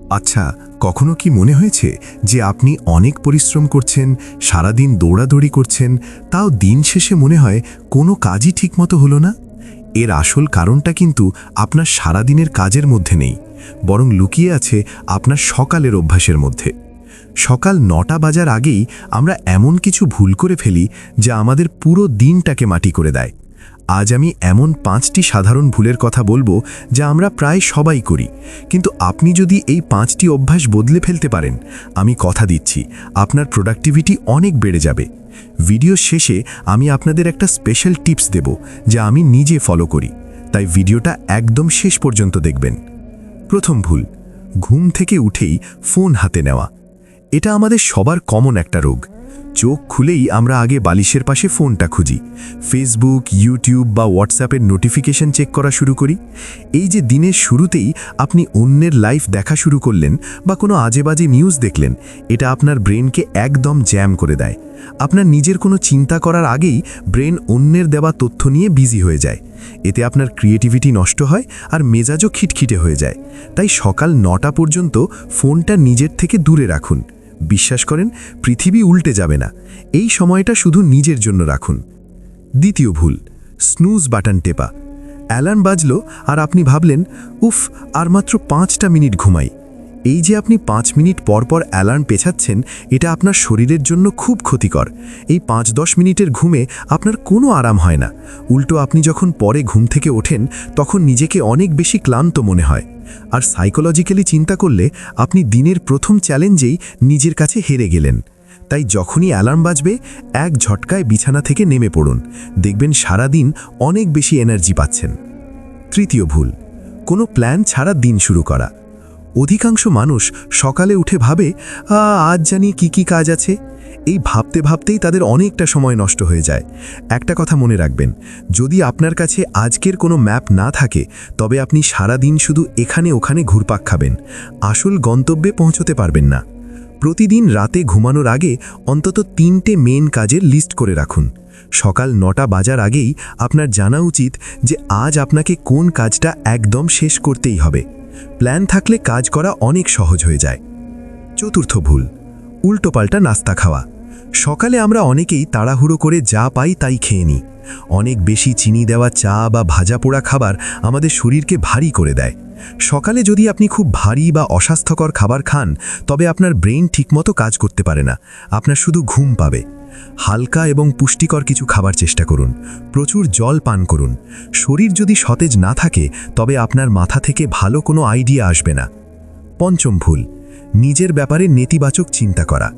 আচ্ছা কখনো কি মনে হয়েছে যে আপনি অনেক পরিশ্রম করছেন, সারাদিন দৌড়াদৌড়ি করছেন, তাও দিন শেষে মনে হয় কোনো কাজই ঠিকমতো হলো না? এর আসল কারণটা কিন্তু আপনার সারাদিনের কাজের মধ্যে নেই, বরং লুকিয়ে আছে আপনার সকালের অভ্যাসের মধ্যে। সকাল নটা বাজার আগেই আমরা এমন কিছু ভুল করে ফেলি যা আমাদের পুরো দিনটাকে মাটি করে দেয়। আজ আমি এমন পাঁচটি সাধারণ ভুলের কথা বলব যা আমরা প্রায় সবাই করি। কিন্তু আপনি যদি এই পাঁচটি অভ্যাস বদলে ফেলতে পারেন, আমি কথা দিচ্ছি, আপনার প্রোডাক্টিভিটি অনেক বেড়ে যাবে। ভিডিও শেষে আমি আপনাদের একটা স্পেশাল টিপস দেব, যা আমি নিজে ফলো করি। তাই ভিডিওটা একদম শেষ পর্যন্ত দেখবেন। প্রথম ভুল, ঘুম থেকে উঠেই ফোন হাতে নেওয়া। এটা আমাদের সবার কমন একটা রোগ। চোখ খুলেই আমরা আগে বালিশের পাশে ফোনটা খুঁজি। ফেসবুক ইউটিউব বা হোয়াটসঅ্যাপের নোটিফিকেশন চেক করা শুরু করি। এই যে দিনের শুরুতেই আপনি অন্যের লাইফ দেখা শুরু করলেন বা কোনো আজেবাজে নিউজ দেখলেন, এটা আপনার ব্রেনকে একদম জ্যাম করে দেয়। আপনার নিজের কোনো চিন্তা করার আগেই ব্রেন অন্যের দেওয়া তথ্য নিয়ে বিজি হয়ে যায়। এতে আপনার ক্রিয়েটিভিটি নষ্ট হয় আর মেজাজও খিটখিটে হয়ে যায়। তাই সকাল নটা পর্যন্ত ফোনটা নিজের থেকে দূরে রাখুন। বিশ্বাস করেন, পৃথিবী উল্টে যাবে না। এই সময়টা শুধু নিজের জন্য রাখুন। দ্বিতীয় ভুল স্নুজ বাটন টেপা। অ্যালার্ম বাজল আর আপনি ভাবলেন, উফ, আর মাত্র পাঁচটা মিনিট ঘুমাই। এই যে আপনি পাঁচ মিনিট পর পর অ্যালার্ম পেছাচ্ছেন, এটা আপনার শরীরের জন্য খুব ক্ষতিকর। এই পাঁচ দশ মিনিটের ঘুমে আপনার কোনো আরাম হয় না। উল্টো আপনি যখন পরে ঘুম থেকে ওঠেন, তখন নিজেকে অনেক বেশি ক্লান্ত মনে হয়। আর সাইকোলজিক্যালি চিন্তা করলে আপনি দিনের প্রথম চ্যালেঞ্জেই নিজের কাছে হেরে গেলেন। তাই যখনই অ্যালার্ম বাজবে, এক ঝটকায় বিছানা থেকে নেমে পড়ুন। দেখবেন সারাদিন অনেক বেশি এনার্জি পাচ্ছেন। তৃতীয় ভুল, কোনো প্ল্যান ছাড়া দিন শুরু করা। অধিকাংশ মানুষ সকালে উঠে ভাবে আজ জানি কি কি কাজ আছে। এই ভাবতে ভাবতেই তাদের অনেকটা সময় নষ্ট হয়ে যায়। একটা কথা মনে রাখবেন, যদি আপনার কাছে আজকের কোনো ম্যাপ না থাকে, তবে আপনি সারা দিন শুধু এখানে ওখানে ঘুরপাক খাবেন। আসল গন্তব্যে পৌঁছতে পারবেন না। প্রতিদিন রাতে ঘুমানোর আগে অন্তত তিনটে মেন কাজের লিস্ট করে রাখুন। সকাল নটা বাজার আগেই আপনার জানা উচিত যে আজ আপনাকে কোন কাজটা একদম শেষ করতেই হবে। প্ল্যান থাকলে কাজ করা অনেক সহজ হয়ে যায়। চতুর্থ ভুল, উল্টোপাল্টা নাস্তা খাওয়া। সকালে আমরা অনেকেই তাড়াহুড়ো করে যা পাই তাই খেয়ে নিই। অনেক বেশি চিনি দেওয়া চা বা ভাজা পোড়া খাবার আমাদের শরীরকে ভারী করে দেয়। সকালে যদি আপনি খুব ভারী বা অস্বাস্থ্যকর খাবার খান, তবে আপনার ব্রেন ঠিকমতো কাজ করতে পারে না। আপনার শুধু ঘুম পাবে। হালকা এবং পুষ্টিকর কিছু খাবার চেষ্টা করুন। প্রচুর জল পান করুন। শরীর যদি সতেজ না থাকে, তবে আপনার মাথা থেকে ভালো কোনো আইডিয়া আসবে না। পঞ্চম ভুল, নিজের ব্যাপারে নেতিবাচক চিন্তা করা।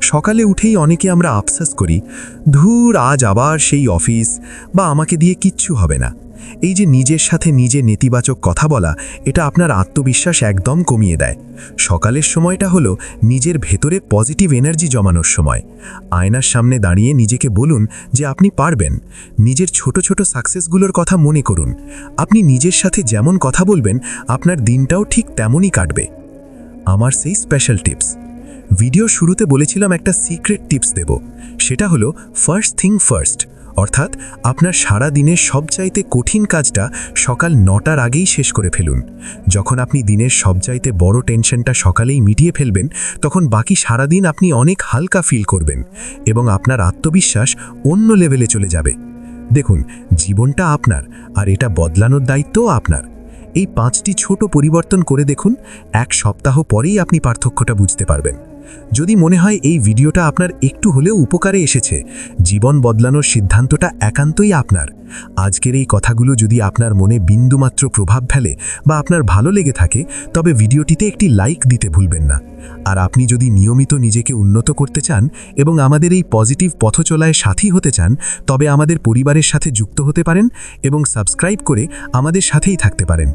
সকালে উঠেই অনেকে আমরা আফসাস করি, ধুর, আজ আবার সেই অফিস বা আমাকে দিয়ে কিচ্ছু হবে না। এই যে নিজের সাথে নিজে নেতিবাচক কথা বলা, এটা আপনার আত্মবিশ্বাস একদম কমিয়ে দেয়। সকালের সময়টা হলো নিজের ভেতরে পজিটিভ এনার্জি জমানোর সময়। আয়নার সামনে দাঁড়িয়ে নিজেকে বলুন যে আপনি পারবেন। নিজের ছোট ছোট সাকসেসগুলোর কথা মনে করুন। আপনি নিজের সাথে যেমন কথা বলবেন, আপনার দিনটাও ঠিক তেমনই কাটবে। আমার সেই স্পেশাল টিপস ভিডিও শুরুতে বলেছিলাম একটা সিক্রেট টিপস দেব। সেটা হলো ফার্স্ট থিং ফার্স্ট অর্থাৎ আপনার সারা দিনের সবচাইতে কঠিন কাজটা সকাল নটার আগেই শেষ করে ফেলুন। যখন আপনি দিনের সবচাইতে বড় টেনশনটা সকালেই মিটিয়ে ফেলবেন, তখন বাকি সারা দিন আপনি অনেক হালকা ফিল করবেন এবং আপনার আত্মবিশ্বাস অন্য লেভেলে চলে যাবে। দেখুন, জীবনটা আপনার আর এটা বদলানোর দায়িত্বও আপনার। এই পাঁচটি ছোট পরিবর্তন করে দেখুন, এক সপ্তাহ পরেই আপনি পার্থক্যটা বুঝতে পারবেন। যদি মনে হয় এই ভিডিওটা আপনার একটু হলেও উপকারে এসেছে, জীবন বদলানোর সিদ্ধান্তটা একান্তই আপনার। আজকের এই কথাগুলো যদি আপনার মনে বিন্দুমাত্র প্রভাব ফেলে বা আপনার ভালো লেগে থাকে, তবে ভিডিওটিতে একটি লাইক দিতে ভুলবেন না। আর আপনি যদি নিয়মিত নিজেকে উন্নত করতে চান এবং আমাদের এই পজিটিভ পথচলায় সাথী হতে চান, তবে আমাদের পরিবারের সাথে যুক্ত হতে পারেন এবং সাবস্ক্রাইব করে আমাদের সাথেই থাকতে পারেন।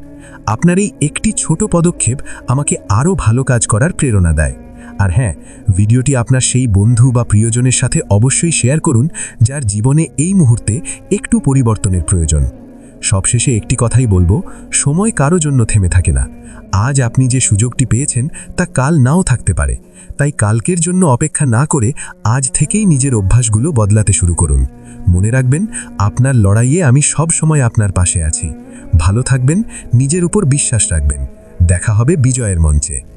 আপনার এই একটি ছোট পদক্ষেপ আমাকে আরও ভালো কাজ করার প্রেরণা দেয়। আর হ্যাঁ ভিডিওটি আপনার সেই বন্ধু বা প্রিয়জনের সাথে অবশ্যই শেয়ার করুন, যার জীবনে এই মুহূর্তে একটু পরিবর্তনের প্রয়োজন। সবশেষে একটি কথাই বলব, সময় কারও জন্য থেমে থাকে না। আজ আপনি যে সুযোগটি পেয়েছেন, তা কাল নাও থাকতে পারে। তাই কালকের জন্য অপেক্ষা না করে আজ থেকেই নিজের অভ্যাসগুলো বদলাতে শুরু করুন। মনে রাখবেন, আপনার লড়াইয়ে আমি সব সময় আপনার পাশে আছি। ভালো থাকবেন, নিজের উপর বিশ্বাস রাখবেন। দেখা হবে বিজয়ের মঞ্চে।